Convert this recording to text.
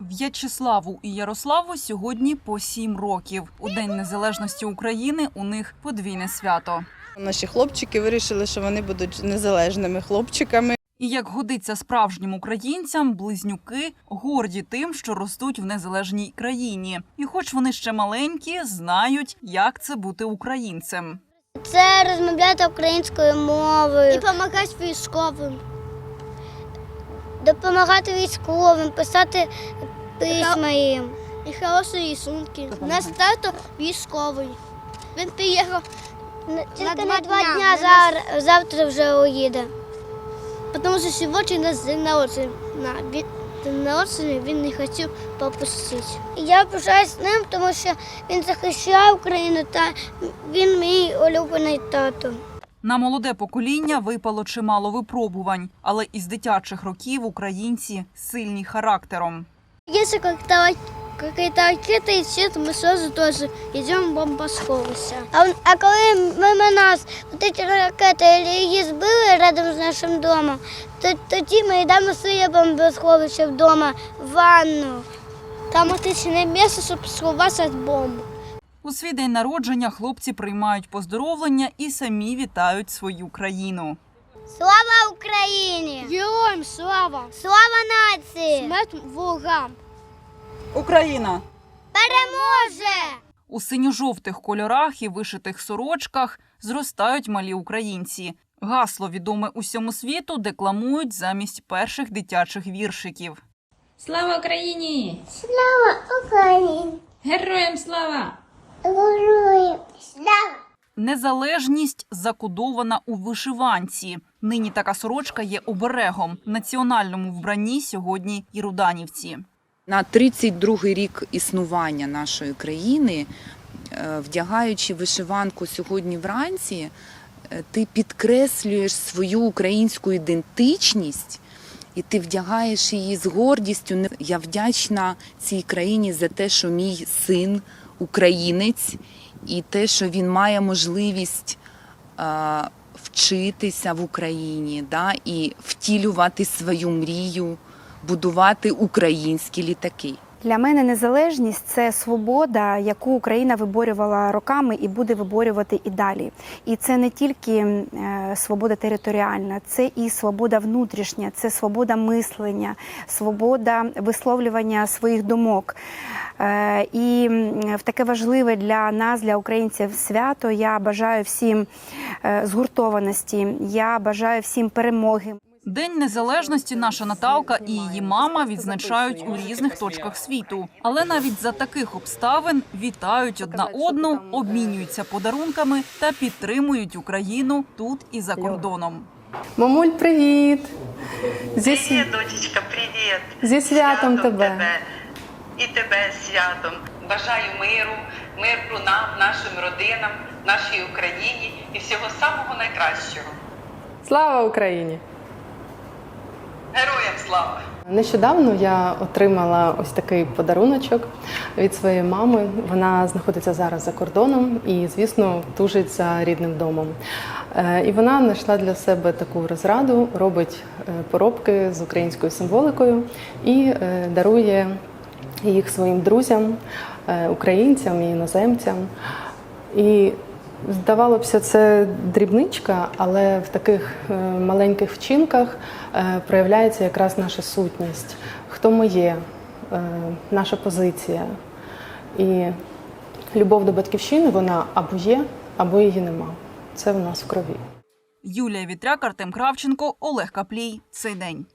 В'ячеславу і Ярославу сьогодні по сім років. У День Незалежності України у них подвійне свято. Наші хлопчики вирішили, що вони будуть незалежними хлопчиками. І як годиться справжнім українцям, близнюки горді тим, що ростуть в незалежній країні. І, хоч вони ще маленькі, знають, як це бути українцем. Це розмовляти українською мовою. І допомагати військовим. Допомагати військовим, писати письма їм. І хороші рисунки. У нас тато військовий. Він приїхав тільки на два дня, зар- завтра вже уїде. Тому що сьогодні у нас день народження. На день народження він не хотів пропустити. Я пишаюсь ним, тому що він захищає Україну та він мій улюблений тато. На молоде покоління випало чимало випробувань, але із дитячих років українці сильні характером. Если как-то какая-то ракета летит, мы сразу. А, а коли мимо нас вот эти ракети її збили рядом з нашим домом, то тоді ми йдемо своє бомбосховище вдома, в ванну. Там отличне місце, щоб сховатися від бомб. У свій день народження хлопці приймають поздоровлення і самі вітають свою країну. Слава Україні! Героям слава! Слава нації! Смерть ворогам! Україна Переможе! у синьо-жовтих кольорах і вишитих сорочках зростають малі українці. Гасло, відоме усьому світу, декламують замість перших дитячих віршиків. Слава Україні! Слава Україні! Героям слава! Незалежність закодована у вишиванці. Нині така сорочка є оберегом. Національному вбранні сьогодні і руданівці. На 32-й рік існування нашої країни, е, вдягаючи вишиванку сьогодні вранці, е, ти підкреслюєш свою українську ідентичність і ти вдягаєш її з гордістю. Я вдячна цій країні за те, що мій син українець, і те, що він має можливість е, вчитися в Україні да, і втілювати свою мрію будувати українські літаки. Для мене незалежність це свобода, яку Україна виборювала роками і буде виборювати і далі. І це не тільки е, свобода територіальна, це і свобода внутрішня, це свобода мислення, свобода висловлювання своїх думок. Е, І в таке важливе для нас, для українців, свято. Я бажаю всім е, згуртованості. Я бажаю всім перемоги. День незалежності наша Наталка і її мама відзначають у різних точках світу. Але навіть за таких обставин вітають одна одну, обмінюються подарунками та підтримують Україну тут і за кордоном. Мамуль, привіт! Зі, Привіт, дочечка, привіт! Зі святом тебе. І тебе святом. Бажаю миру, миру нам, нашим родинам, нашій Україні і всього самого найкращого. Слава Україні! Героям слава! Нещодавно я отримала ось такий подаруночок від своєї мами. Вона знаходиться зараз за кордоном і, звісно, тужить за рідним домом. Е, І вона знайшла для себе таку розраду, робить е, поробки з українською символикою і е, дарує їх своїм друзям, е, українцям і іноземцям. І Здавалося це дрібничка, але в таких е, маленьких вчинках е, проявляється якраз наша сутність, хто ми є, наша позиція. І любов до батьківщини вона або є, або її нема. Це в нас в крові. Юлія Вітряк, Артем Кравченко, Олег Каплій. Цей день.